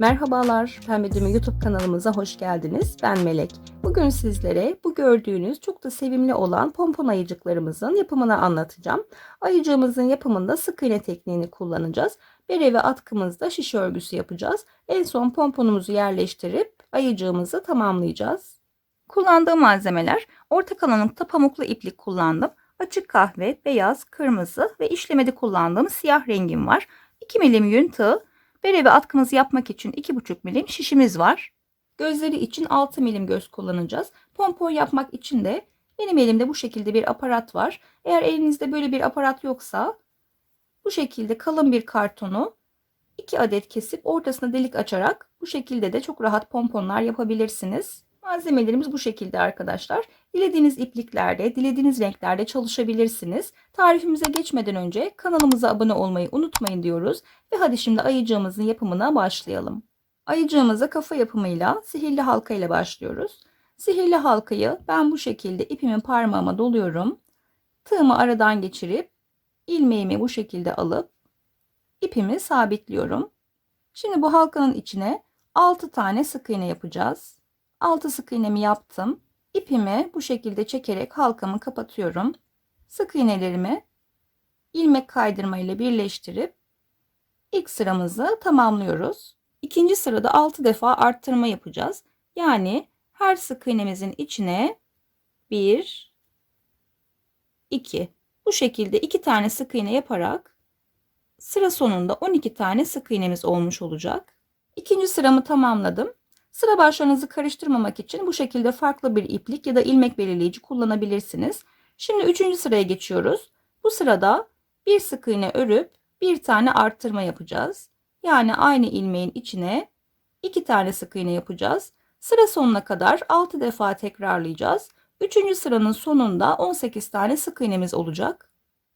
Merhabalar, Pembecimi YouTube kanalımıza hoş geldiniz. Ben Melek. Bugün sizlere bu gördüğünüz çok da sevimli olan pompon ayıcıklarımızın yapımını anlatacağım. Ayıcığımızın yapımında sık iğne tekniğini kullanacağız. Bere ve atkımızda şiş örgüsü yapacağız. En son pomponumuzu yerleştirip ayıcığımızı tamamlayacağız. Kullandığım malzemeler orta kalınlıkta pamuklu iplik kullandım. Açık kahve, beyaz, kırmızı ve işlemede kullandığım siyah rengim var. 2 milim yün tığı, bere ve atkımızı yapmak için 2,5 milim şişimiz var. Gözleri için 6 milim göz kullanacağız. Pompon yapmak için de benim elimde bu şekilde bir aparat var. Eğer elinizde böyle bir aparat yoksa bu şekilde kalın bir kartonu 2 adet kesip ortasına delik açarak bu şekilde de çok rahat pomponlar yapabilirsiniz. Malzemelerimiz bu şekilde arkadaşlar. Dilediğiniz ipliklerde, dilediğiniz renklerde çalışabilirsiniz. Tarifimize geçmeden önce kanalımıza abone olmayı unutmayın diyoruz. Ve hadi şimdi ayıcığımızın yapımına başlayalım. Ayıcığımıza kafa yapımıyla sihirli halka ile başlıyoruz. Sihirli halkayı ben bu şekilde ipimin parmağıma doluyorum. Tığımı aradan geçirip ilmeğimi bu şekilde alıp ipimi sabitliyorum. Şimdi bu halkanın içine 6 tane sık iğne yapacağız. 6 sık iğnemi yaptım. İpimi bu şekilde çekerek halkamı kapatıyorum. Sık iğnelerimi ilmek kaydırma ile birleştirip ilk sıramızı tamamlıyoruz. İkinci sırada 6 defa arttırma yapacağız. Yani her sık iğnemizin içine 1 2 bu şekilde 2 tane sık iğne yaparak sıra sonunda 12 tane sık iğnemiz olmuş olacak. İkinci sıramı tamamladım. Sıra başlarınızı karıştırmamak için bu şekilde farklı bir iplik ya da ilmek belirleyici kullanabilirsiniz. Şimdi üçüncü sıraya geçiyoruz. Bu sırada bir sık iğne örüp bir tane arttırma yapacağız. Yani aynı ilmeğin içine iki tane sık iğne yapacağız. Sıra sonuna kadar 6 defa tekrarlayacağız. Üçüncü sıranın sonunda 18 tane sık iğnemiz olacak.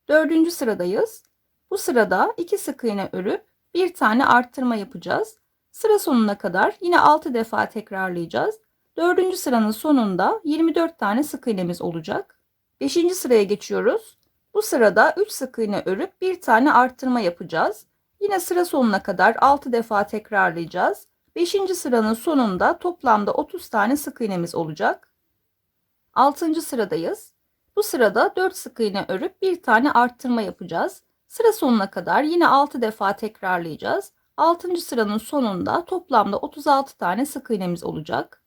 Dördüncü sıradayız. Bu sırada iki sık iğne örüp bir tane arttırma yapacağız. Sıra sonuna kadar yine 6 defa tekrarlayacağız. Dördüncü sıranın sonunda 24 tane sık iğnemiz olacak. Beşinci sıraya geçiyoruz. Bu sırada 3 sık iğne örüp bir tane arttırma yapacağız. Yine sıra sonuna kadar 6 defa tekrarlayacağız. 5. sıranın sonunda toplamda 30 tane sık iğnemiz olacak. 6. sıradayız. Bu sırada 4 sık iğne örüp bir tane arttırma yapacağız. Sıra sonuna kadar yine 6 defa tekrarlayacağız. 6. sıranın sonunda toplamda 36 tane sık iğnemiz olacak.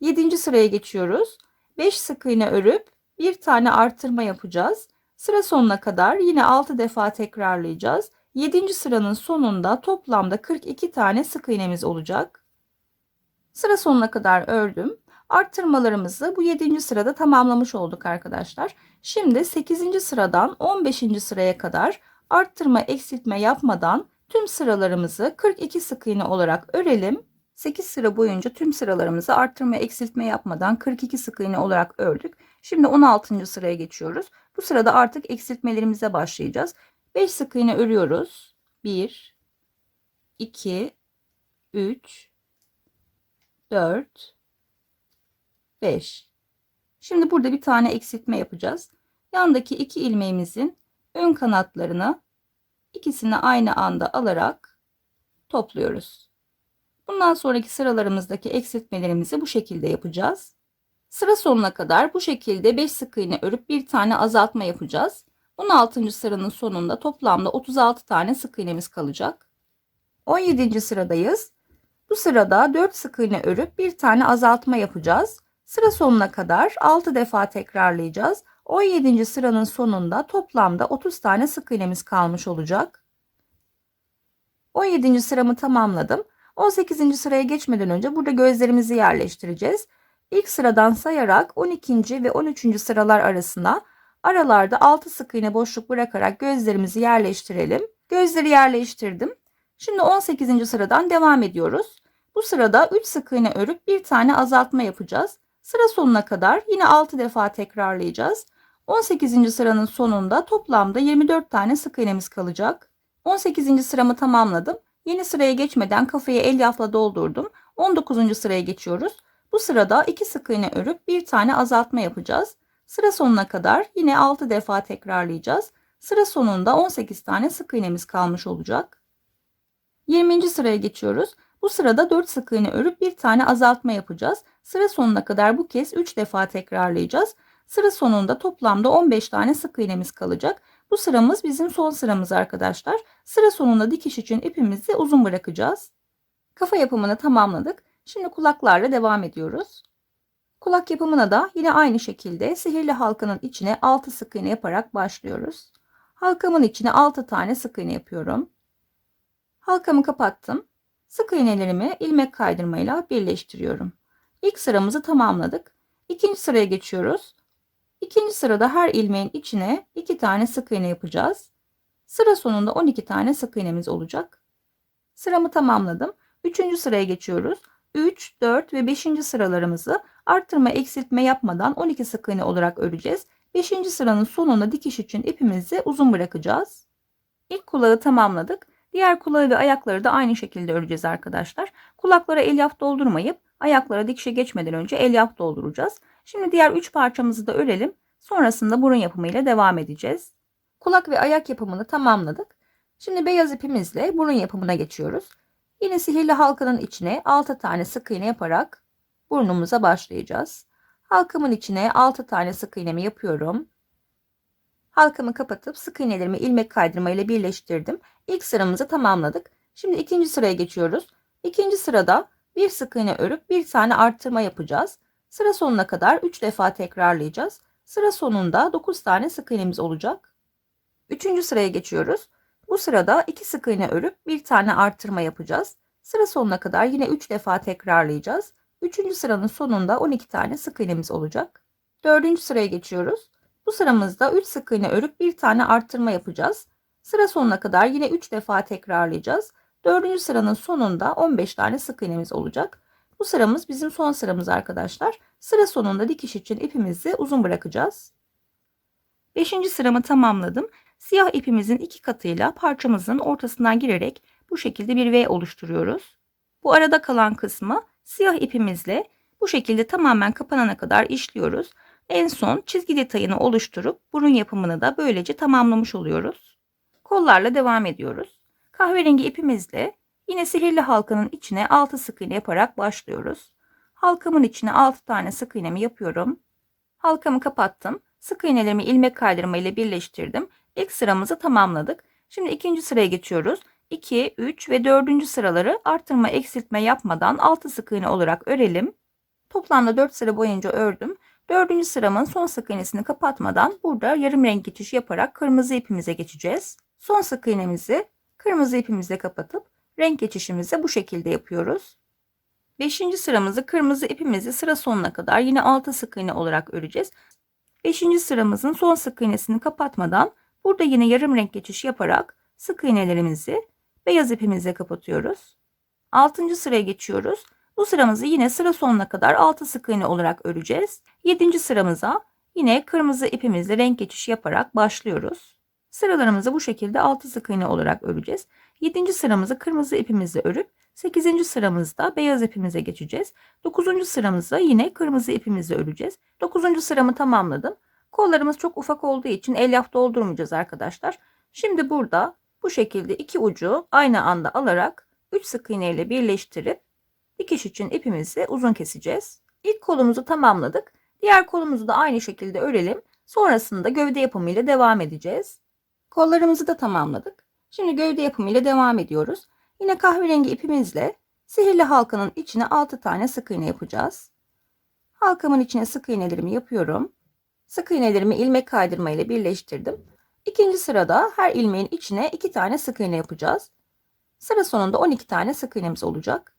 7. sıraya geçiyoruz. 5 sık iğne örüp bir tane artırma yapacağız. Sıra sonuna kadar yine 6 defa tekrarlayacağız. 7. sıranın sonunda toplamda 42 tane sık iğnemiz olacak. Sıra sonuna kadar ördüm. Arttırmalarımızı bu 7. sırada tamamlamış olduk arkadaşlar. Şimdi 8. sıradan 15. sıraya kadar arttırma eksiltme yapmadan Tüm sıralarımızı 42 sık iğne olarak örelim. 8 sıra boyunca tüm sıralarımızı arttırma eksiltme yapmadan 42 sık iğne olarak ördük. Şimdi 16. sıraya geçiyoruz. Bu sırada artık eksiltmelerimize başlayacağız. 5 sık iğne örüyoruz. 1 2 3 4 5 Şimdi burada bir tane eksiltme yapacağız. Yandaki iki ilmeğimizin ön kanatlarını ikisini aynı anda alarak topluyoruz. Bundan sonraki sıralarımızdaki eksiltmelerimizi bu şekilde yapacağız. Sıra sonuna kadar bu şekilde 5 sık iğne örüp bir tane azaltma yapacağız. 16. sıranın sonunda toplamda 36 tane sık iğnemiz kalacak. 17. sıradayız. Bu sırada 4 sık iğne örüp bir tane azaltma yapacağız. Sıra sonuna kadar 6 defa tekrarlayacağız. 17. sıranın sonunda toplamda 30 tane sık iğnemiz kalmış olacak. 17. sıramı tamamladım. 18. sıraya geçmeden önce burada gözlerimizi yerleştireceğiz. İlk sıradan sayarak 12. ve 13. sıralar arasında aralarda 6 sık iğne boşluk bırakarak gözlerimizi yerleştirelim. Gözleri yerleştirdim. Şimdi 18. sıradan devam ediyoruz. Bu sırada 3 sık iğne örüp bir tane azaltma yapacağız. Sıra sonuna kadar yine 6 defa tekrarlayacağız. 18. sıranın sonunda toplamda 24 tane sık iğnemiz kalacak. 18. sıramı tamamladım. Yeni sıraya geçmeden kafayı elyafla doldurdum. 19. sıraya geçiyoruz. Bu sırada 2 sık iğne örüp bir tane azaltma yapacağız. Sıra sonuna kadar yine 6 defa tekrarlayacağız. Sıra sonunda 18 tane sık iğnemiz kalmış olacak. 20. sıraya geçiyoruz. Bu sırada 4 sık iğne örüp bir tane azaltma yapacağız. Sıra sonuna kadar bu kez 3 defa tekrarlayacağız. Sıra sonunda toplamda 15 tane sık iğnemiz kalacak. Bu sıramız bizim son sıramız arkadaşlar. Sıra sonunda dikiş için ipimizi uzun bırakacağız. Kafa yapımını tamamladık. Şimdi kulaklarla devam ediyoruz. Kulak yapımına da yine aynı şekilde sihirli halkanın içine 6 sık iğne yaparak başlıyoruz. Halkamın içine 6 tane sık iğne yapıyorum. Halkamı kapattım. Sık iğnelerimi ilmek kaydırmayla birleştiriyorum. İlk sıramızı tamamladık. İkinci sıraya geçiyoruz. İkinci sırada her ilmeğin içine 2 tane sık iğne yapacağız. Sıra sonunda 12 tane sık iğnemiz olacak. Sıramı tamamladım. Üçüncü sıraya geçiyoruz. 3, 4 ve 5. sıralarımızı arttırma eksiltme yapmadan 12 sık iğne olarak öreceğiz. 5. sıranın sonuna dikiş için ipimizi uzun bırakacağız. İlk kulağı tamamladık. Diğer kulağı ve ayakları da aynı şekilde öreceğiz arkadaşlar. Kulaklara elyaf doldurmayıp ayaklara dikişe geçmeden önce elyaf dolduracağız. Şimdi diğer 3 parçamızı da örelim. Sonrasında burun yapımıyla devam edeceğiz. Kulak ve ayak yapımını tamamladık. Şimdi beyaz ipimizle burun yapımına geçiyoruz. Yine sihirli halkanın içine 6 tane sık iğne yaparak burnumuza başlayacağız. Halkamın içine 6 tane sık iğnemi yapıyorum. Halkamı kapatıp sık iğnelerimi ilmek kaydırma ile birleştirdim. İlk sıramızı tamamladık. Şimdi ikinci sıraya geçiyoruz. İkinci sırada bir sık iğne örüp bir tane arttırma yapacağız. Sıra sonuna kadar 3 defa tekrarlayacağız. Sıra sonunda 9 tane sık iğnemiz olacak. Üçüncü sıraya geçiyoruz. Bu sırada 2 sık iğne örüp bir tane arttırma yapacağız. Sıra sonuna kadar yine 3 defa tekrarlayacağız. Üçüncü sıranın sonunda 12 tane sık iğnemiz olacak. Dördüncü sıraya geçiyoruz. Bu sıramızda 3 sık iğne örüp bir tane arttırma yapacağız. Sıra sonuna kadar yine 3 defa tekrarlayacağız. Dördüncü sıranın sonunda 15 tane sık iğnemiz olacak. Bu sıramız bizim son sıramız arkadaşlar. Sıra sonunda dikiş için ipimizi uzun bırakacağız. Beşinci sıramı tamamladım. Siyah ipimizin iki katıyla parçamızın ortasından girerek bu şekilde bir V oluşturuyoruz. Bu arada kalan kısmı siyah ipimizle bu şekilde tamamen kapanana kadar işliyoruz. En son çizgi detayını oluşturup burun yapımını da böylece tamamlamış oluyoruz. Kollarla devam ediyoruz. Kahverengi ipimizle yine sihirli halkanın içine 6 sık iğne yaparak başlıyoruz. Halkamın içine 6 tane sık iğnemi yapıyorum. Halkamı kapattım. Sık iğnelerimi ilmek kaydırma ile birleştirdim. İlk sıramızı tamamladık. Şimdi ikinci sıraya geçiyoruz. 2, 3 ve 4. sıraları artırma eksiltme yapmadan 6 sık iğne olarak örelim. Toplamda 4 sıra boyunca ördüm. 4. sıramın son sık iğnesini kapatmadan burada yarım renk geçiş yaparak kırmızı ipimize geçeceğiz. Son sık iğnemizi kırmızı ipimizle kapatıp renk geçişimizi bu şekilde yapıyoruz. 5. sıramızı kırmızı ipimizi sıra sonuna kadar yine 6 sık iğne olarak öreceğiz. 5. sıramızın son sık iğnesini kapatmadan burada yine yarım renk geçiş yaparak sık iğnelerimizi beyaz ipimizle kapatıyoruz. 6. sıraya geçiyoruz. Bu sıramızı yine sıra sonuna kadar 6 sık iğne olarak öreceğiz. 7. sıramıza yine kırmızı ipimizle renk geçiş yaparak başlıyoruz. Sıralarımızı bu şekilde 6 sık iğne olarak öreceğiz. 7. sıramızı kırmızı ipimizle örüp 8. sıramızda beyaz ipimize geçeceğiz. 9. sıramızda yine kırmızı ipimizle öreceğiz. 9. sıramı tamamladım. Kollarımız çok ufak olduğu için elyaf doldurmayacağız arkadaşlar. Şimdi burada bu şekilde iki ucu aynı anda alarak 3 sık iğne ile birleştirip dikiş için ipimizi uzun keseceğiz. İlk kolumuzu tamamladık. Diğer kolumuzu da aynı şekilde örelim. Sonrasında gövde yapımı ile devam edeceğiz. Kollarımızı da tamamladık. Şimdi gövde yapımı ile devam ediyoruz. Yine kahverengi ipimizle sihirli halkanın içine 6 tane sık iğne yapacağız. Halkamın içine sık iğnelerimi yapıyorum. Sık iğnelerimi ilmek kaydırma ile birleştirdim. İkinci sırada her ilmeğin içine 2 tane sık iğne yapacağız. Sıra sonunda 12 tane sık iğnemiz olacak.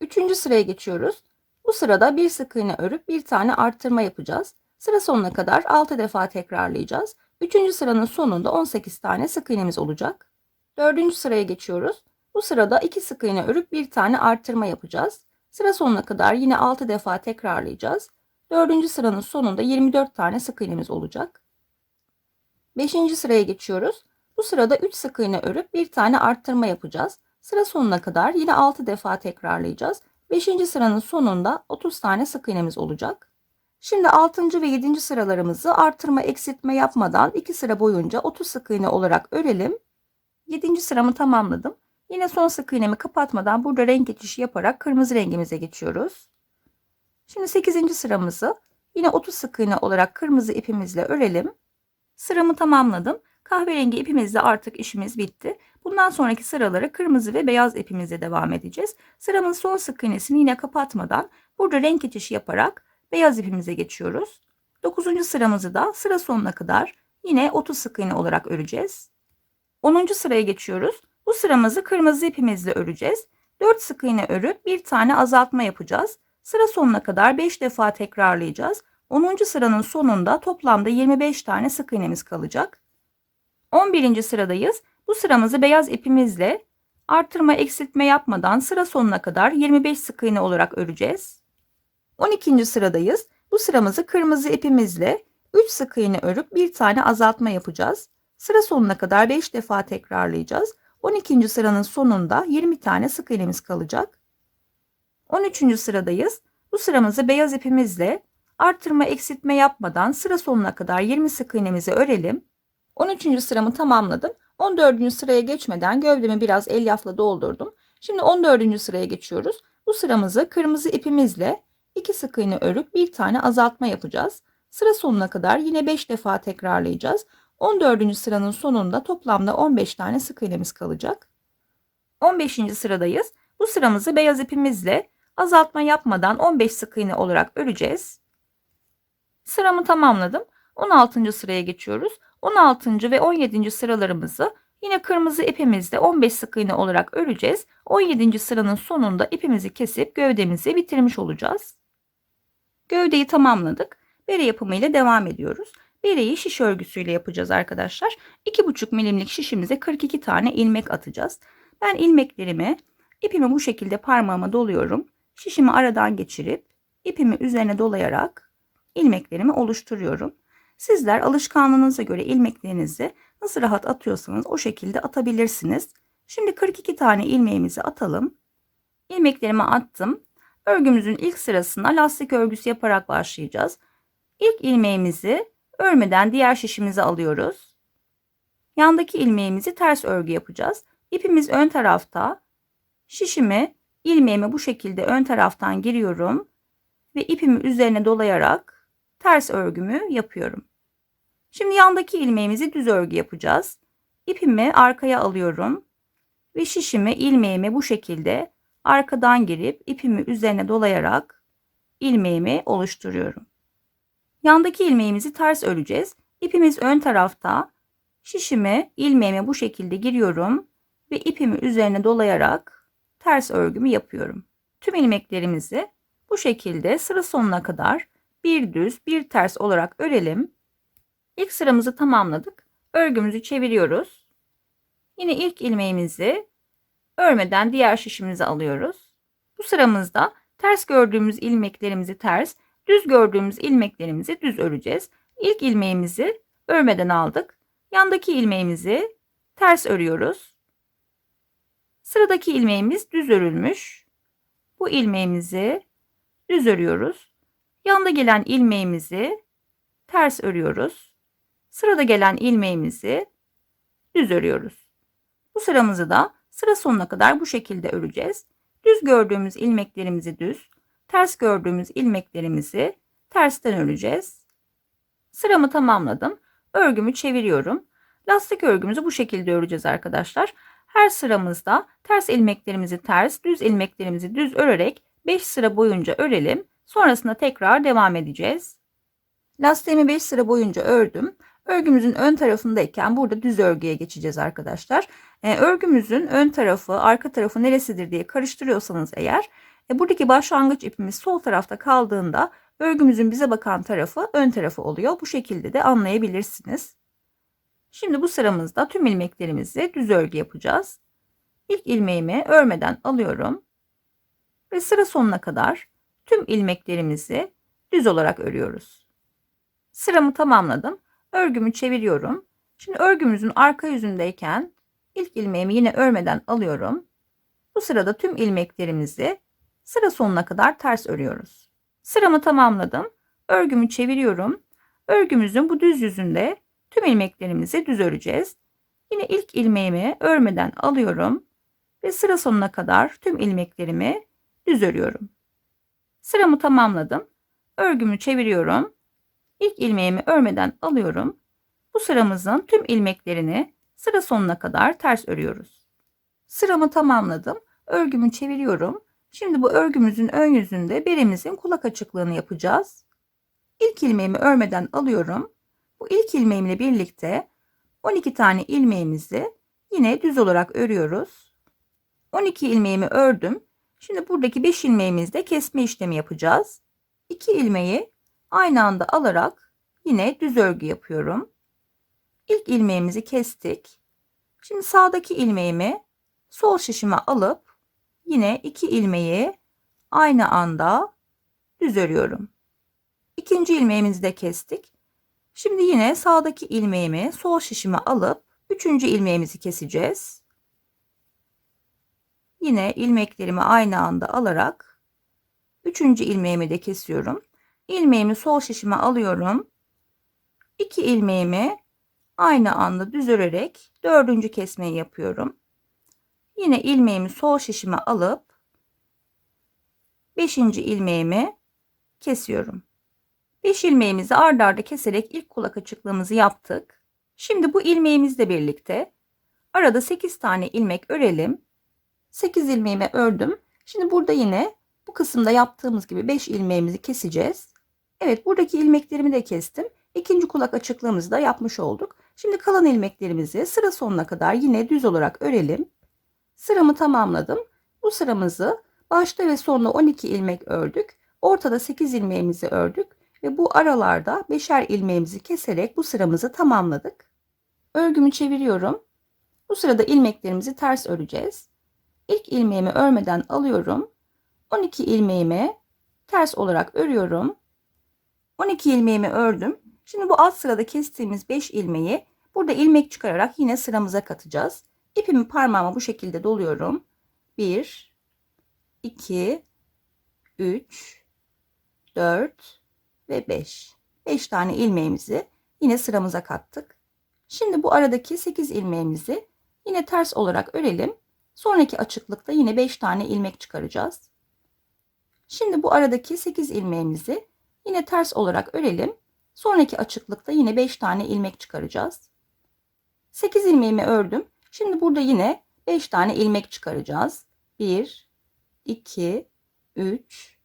Üçüncü sıraya geçiyoruz. Bu sırada bir sık iğne örüp bir tane arttırma yapacağız. Sıra sonuna kadar 6 defa tekrarlayacağız. Üçüncü sıranın sonunda 18 tane sık iğnemiz olacak. Dördüncü sıraya geçiyoruz. Bu sırada 2 sık iğne örüp bir tane arttırma yapacağız. Sıra sonuna kadar yine 6 defa tekrarlayacağız. Dördüncü sıranın sonunda 24 tane sık iğnemiz olacak. Beşinci sıraya geçiyoruz. Bu sırada 3 sık iğne örüp bir tane arttırma yapacağız. Sıra sonuna kadar yine 6 defa tekrarlayacağız. 5. sıranın sonunda 30 tane sık iğnemiz olacak. Şimdi 6. ve 7. sıralarımızı artırma eksiltme yapmadan 2 sıra boyunca 30 sık iğne olarak örelim. 7. sıramı tamamladım. Yine son sık iğnemi kapatmadan burada renk geçişi yaparak kırmızı rengimize geçiyoruz. Şimdi 8. sıramızı yine 30 sık iğne olarak kırmızı ipimizle örelim. Sıramı tamamladım. Kahverengi ipimizle artık işimiz bitti. Bundan sonraki sıraları kırmızı ve beyaz ipimizle devam edeceğiz. Sıramın son sık iğnesini yine kapatmadan burada renk geçişi yaparak beyaz ipimize geçiyoruz. 9. sıramızı da sıra sonuna kadar yine 30 sık iğne olarak öreceğiz. 10. sıraya geçiyoruz. Bu sıramızı kırmızı ipimizle öreceğiz. 4 sık iğne örüp bir tane azaltma yapacağız. Sıra sonuna kadar 5 defa tekrarlayacağız. 10. sıranın sonunda toplamda 25 tane sık iğnemiz kalacak. 11. sıradayız. Bu sıramızı beyaz ipimizle artırma eksiltme yapmadan sıra sonuna kadar 25 sık iğne olarak öreceğiz. 12. sıradayız. Bu sıramızı kırmızı ipimizle 3 sık iğne örüp bir tane azaltma yapacağız. Sıra sonuna kadar 5 defa tekrarlayacağız. 12. sıranın sonunda 20 tane sık iğnemiz kalacak. 13. sıradayız. Bu sıramızı beyaz ipimizle artırma eksiltme yapmadan sıra sonuna kadar 20 sık iğnemizi örelim. 13. sıramı tamamladım. 14. sıraya geçmeden gövdemi biraz elyafla doldurdum. Şimdi 14. sıraya geçiyoruz. Bu sıramızı kırmızı ipimizle 2 sık iğne örüp bir tane azaltma yapacağız. Sıra sonuna kadar yine 5 defa tekrarlayacağız. 14. sıranın sonunda toplamda 15 tane sık iğnemiz kalacak. 15. sıradayız. Bu sıramızı beyaz ipimizle azaltma yapmadan 15 sık iğne olarak öreceğiz. Sıramı tamamladım. 16. sıraya geçiyoruz. 16. ve 17. sıralarımızı yine kırmızı ipimizle 15 sık iğne olarak öreceğiz. 17. sıranın sonunda ipimizi kesip gövdemizi bitirmiş olacağız. Gövdeyi tamamladık. Bere yapımı ile devam ediyoruz. Bereyi şiş örgüsüyle yapacağız arkadaşlar. 2,5 milimlik şişimize 42 tane ilmek atacağız. Ben ilmeklerimi ipimi bu şekilde parmağıma doluyorum. Şişimi aradan geçirip ipimi üzerine dolayarak ilmeklerimi oluşturuyorum. Sizler alışkanlığınıza göre ilmeklerinizi nasıl rahat atıyorsanız o şekilde atabilirsiniz. Şimdi 42 tane ilmeğimizi atalım. İlmeklerimi attım. Örgümüzün ilk sırasında lastik örgüsü yaparak başlayacağız. İlk ilmeğimizi örmeden diğer şişimize alıyoruz. Yandaki ilmeğimizi ters örgü yapacağız. İpimiz ön tarafta. Şişimi ilmeğimi bu şekilde ön taraftan giriyorum ve ipimi üzerine dolayarak ters örgümü yapıyorum. Şimdi yandaki ilmeğimizi düz örgü yapacağız. İpimi arkaya alıyorum ve şişimi ilmeğimi bu şekilde arkadan girip ipimi üzerine dolayarak ilmeğimi oluşturuyorum. Yandaki ilmeğimizi ters öreceğiz. İpimiz ön tarafta. Şişimi ilmeğime bu şekilde giriyorum ve ipimi üzerine dolayarak ters örgümü yapıyorum. Tüm ilmeklerimizi bu şekilde sıra sonuna kadar bir düz bir ters olarak örelim. İlk sıramızı tamamladık. Örgümüzü çeviriyoruz. Yine ilk ilmeğimizi örmeden diğer şişimizi alıyoruz. Bu sıramızda ters gördüğümüz ilmeklerimizi ters, düz gördüğümüz ilmeklerimizi düz öreceğiz. İlk ilmeğimizi örmeden aldık. Yandaki ilmeğimizi ters örüyoruz. Sıradaki ilmeğimiz düz örülmüş. Bu ilmeğimizi düz örüyoruz. Yanda gelen ilmeğimizi ters örüyoruz. Sırada gelen ilmeğimizi düz örüyoruz. Bu sıramızı da sıra sonuna kadar bu şekilde öreceğiz. Düz gördüğümüz ilmeklerimizi düz, ters gördüğümüz ilmeklerimizi tersten öreceğiz. Sıramı tamamladım. Örgümü çeviriyorum. Lastik örgümüzü bu şekilde öreceğiz arkadaşlar. Her sıramızda ters ilmeklerimizi ters, düz ilmeklerimizi düz örerek 5 sıra boyunca örelim. Sonrasında tekrar devam edeceğiz. Lastiğimi 5 sıra boyunca ördüm. Örgümüzün ön tarafındayken burada düz örgüye geçeceğiz arkadaşlar. E, örgümüzün ön tarafı, arka tarafı neresidir diye karıştırıyorsanız eğer e, buradaki başlangıç ipimiz sol tarafta kaldığında örgümüzün bize bakan tarafı ön tarafı oluyor. Bu şekilde de anlayabilirsiniz. Şimdi bu sıramızda tüm ilmeklerimizi düz örgü yapacağız. İlk ilmeğimi örmeden alıyorum ve sıra sonuna kadar tüm ilmeklerimizi düz olarak örüyoruz. Sıramı tamamladım. Örgümü çeviriyorum. Şimdi örgümüzün arka yüzündeyken ilk ilmeğimi yine örmeden alıyorum. Bu sırada tüm ilmeklerimizi sıra sonuna kadar ters örüyoruz. Sıramı tamamladım. Örgümü çeviriyorum. Örgümüzün bu düz yüzünde tüm ilmeklerimizi düz öreceğiz. Yine ilk ilmeğimi örmeden alıyorum ve sıra sonuna kadar tüm ilmeklerimi düz örüyorum. Sıramı tamamladım. Örgümü çeviriyorum. İlk ilmeğimi örmeden alıyorum. Bu sıramızın tüm ilmeklerini sıra sonuna kadar ters örüyoruz. Sıramı tamamladım. Örgümü çeviriyorum. Şimdi bu örgümüzün ön yüzünde beremizin kulak açıklığını yapacağız. İlk ilmeğimi örmeden alıyorum. Bu ilk ilmeğimle birlikte 12 tane ilmeğimizi yine düz olarak örüyoruz. 12 ilmeğimi ördüm. Şimdi buradaki 5 ilmeğimizde kesme işlemi yapacağız. 2 ilmeği aynı anda alarak yine düz örgü yapıyorum. İlk ilmeğimizi kestik. Şimdi sağdaki ilmeğimi sol şişime alıp yine iki ilmeği aynı anda düz örüyorum. İkinci ilmeğimizi de kestik. Şimdi yine sağdaki ilmeğimi sol şişime alıp üçüncü ilmeğimizi keseceğiz. Yine ilmeklerimi aynı anda alarak üçüncü ilmeğimi de kesiyorum. İlmeğimi sol şişime alıyorum. İki ilmeğimi aynı anda düz örerek dördüncü kesmeyi yapıyorum. Yine ilmeğimi sol şişime alıp 5. ilmeğimi kesiyorum. 5 ilmeğimizi ard arda keserek ilk kulak açıklığımızı yaptık. Şimdi bu ilmeğimizle birlikte arada 8 tane ilmek örelim. 8 ilmeğimi ördüm. Şimdi burada yine bu kısımda yaptığımız gibi 5 ilmeğimizi keseceğiz. Evet buradaki ilmeklerimi de kestim. İkinci kulak açıklığımızı da yapmış olduk. Şimdi kalan ilmeklerimizi sıra sonuna kadar yine düz olarak örelim. Sıramı tamamladım. Bu sıramızı başta ve sonunda 12 ilmek ördük. Ortada 8 ilmeğimizi ördük ve bu aralarda 5'er ilmeğimizi keserek bu sıramızı tamamladık. Örgümü çeviriyorum. Bu sırada ilmeklerimizi ters öreceğiz. İlk ilmeğimi örmeden alıyorum. 12 ilmeğimi ters olarak örüyorum. 12 ilmeğimi ördüm. Şimdi bu alt sırada kestiğimiz 5 ilmeği burada ilmek çıkararak yine sıramıza katacağız. İpimi parmağıma bu şekilde doluyorum. 1 2 3 4 ve 5. 5 tane ilmeğimizi yine sıramıza kattık. Şimdi bu aradaki 8 ilmeğimizi yine ters olarak örelim. Sonraki açıklıkta yine 5 tane ilmek çıkaracağız. Şimdi bu aradaki 8 ilmeğimizi yine ters olarak örelim. Sonraki açıklıkta yine 5 tane ilmek çıkaracağız. 8 ilmeğimi ördüm. Şimdi burada yine 5 tane ilmek çıkaracağız. 1, 2, 3,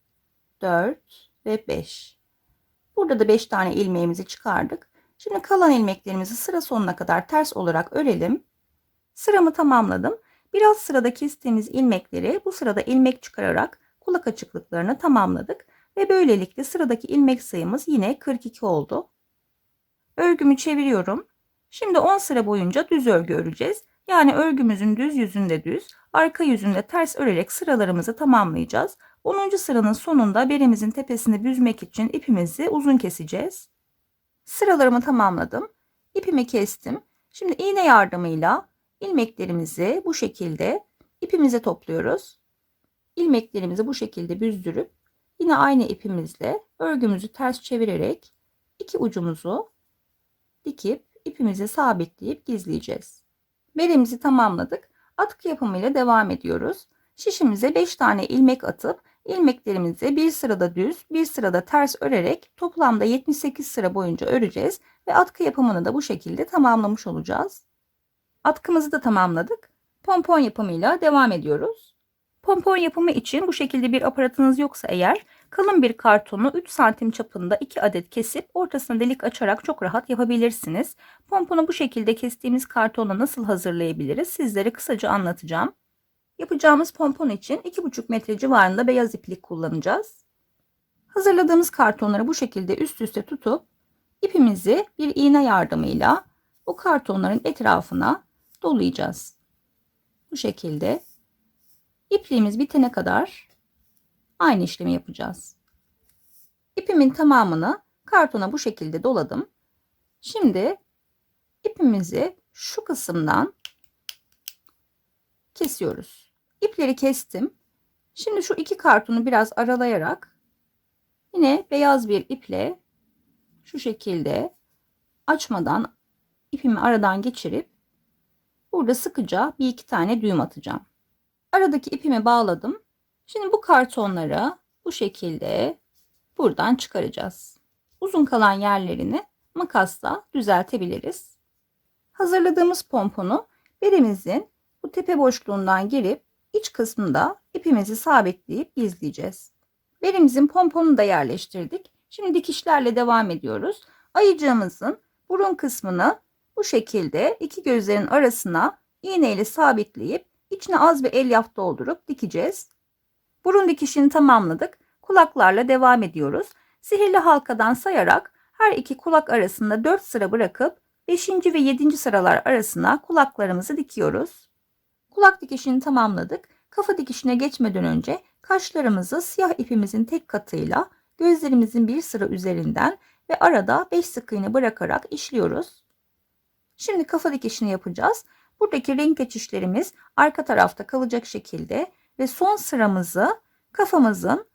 4 ve 5. Burada da 5 tane ilmeğimizi çıkardık. Şimdi kalan ilmeklerimizi sıra sonuna kadar ters olarak örelim. Sıramı tamamladım. Biraz sırada kestiğimiz ilmekleri bu sırada ilmek çıkararak kulak açıklıklarını tamamladık. Ve böylelikle sıradaki ilmek sayımız yine 42 oldu. Örgümü çeviriyorum. Şimdi 10 sıra boyunca düz örgü öreceğiz. Yani örgümüzün düz yüzünde düz, arka yüzünde ters örerek sıralarımızı tamamlayacağız. 10. sıranın sonunda berimizin tepesini büzmek için ipimizi uzun keseceğiz. Sıralarımı tamamladım. İpimi kestim. Şimdi iğne yardımıyla ilmeklerimizi bu şekilde ipimize topluyoruz. İlmeklerimizi bu şekilde büzdürüp yine aynı ipimizle örgümüzü ters çevirerek iki ucumuzu dikip ipimizi sabitleyip gizleyeceğiz. Beremizi tamamladık. Atkı yapımıyla devam ediyoruz. Şişimize 5 tane ilmek atıp ilmeklerimizi bir sırada düz, bir sırada ters örerek toplamda 78 sıra boyunca öreceğiz ve atkı yapımını da bu şekilde tamamlamış olacağız. Atkımızı da tamamladık. Pompon yapımıyla devam ediyoruz. Pompon yapımı için bu şekilde bir aparatınız yoksa eğer kalın bir kartonu 3 santim çapında 2 adet kesip ortasına delik açarak çok rahat yapabilirsiniz. Pomponu bu şekilde kestiğimiz kartonla nasıl hazırlayabiliriz sizlere kısaca anlatacağım. Yapacağımız pompon için 2,5 metre civarında beyaz iplik kullanacağız. Hazırladığımız kartonları bu şekilde üst üste tutup ipimizi bir iğne yardımıyla bu kartonların etrafına dolayacağız. Bu şekilde ipliğimiz bitene kadar aynı işlemi yapacağız. İpimin tamamını kartona bu şekilde doladım. Şimdi ipimizi şu kısımdan kesiyoruz. İpleri kestim. Şimdi şu iki kartonu biraz aralayarak yine beyaz bir iple şu şekilde açmadan ipimi aradan geçirip burada sıkıca bir iki tane düğüm atacağım. Aradaki ipimi bağladım. Şimdi bu kartonları bu şekilde buradan çıkaracağız. Uzun kalan yerlerini makasla düzeltebiliriz. Hazırladığımız pomponu belimizin bu tepe boşluğundan girip iç kısmında ipimizi sabitleyip gizleyeceğiz. Belimizin pomponunu da yerleştirdik. Şimdi dikişlerle devam ediyoruz. Ayıcığımızın burun kısmını bu şekilde iki gözlerin arasına iğneyle sabitleyip içine az bir elyaf doldurup dikeceğiz. Burun dikişini tamamladık. Kulaklarla devam ediyoruz. Sihirli halkadan sayarak her iki kulak arasında 4 sıra bırakıp 5. ve 7. sıralar arasına kulaklarımızı dikiyoruz. Kulak dikişini tamamladık. Kafa dikişine geçmeden önce kaşlarımızı siyah ipimizin tek katıyla gözlerimizin bir sıra üzerinden ve arada 5 sık iğne bırakarak işliyoruz. Şimdi kafa dikişini yapacağız. Buradaki renk geçişlerimiz arka tarafta kalacak şekilde ve son sıramızı kafamızın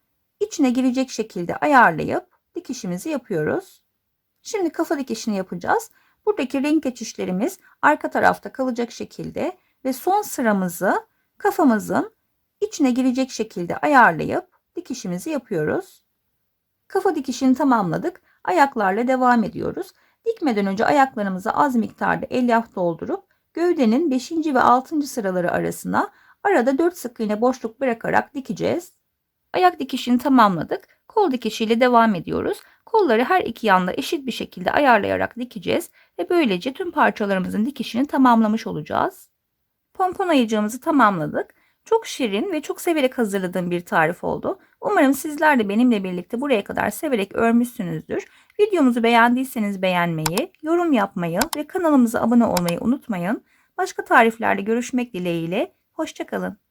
içine girecek şekilde ayarlayıp dikişimizi yapıyoruz. Şimdi kafa dikişini yapacağız. Buradaki renk geçişlerimiz arka tarafta kalacak şekilde ve son sıramızı kafamızın içine girecek şekilde ayarlayıp dikişimizi yapıyoruz. Kafa dikişini tamamladık. Ayaklarla devam ediyoruz. Dikmeden önce ayaklarımıza az miktarda elyaf doldurup gövdenin 5. ve 6. sıraları arasına arada 4 sık iğne boşluk bırakarak dikeceğiz. Ayak dikişini tamamladık. Kol dikişiyle devam ediyoruz. Kolları her iki yanda eşit bir şekilde ayarlayarak dikeceğiz ve böylece tüm parçalarımızın dikişini tamamlamış olacağız. Pompon ayıcığımızı tamamladık. Çok şirin ve çok severek hazırladığım bir tarif oldu. Umarım sizler de benimle birlikte buraya kadar severek örmüşsünüzdür. Videomuzu beğendiyseniz beğenmeyi, yorum yapmayı ve kanalımıza abone olmayı unutmayın. Başka tariflerde görüşmek dileğiyle. Hoşçakalın.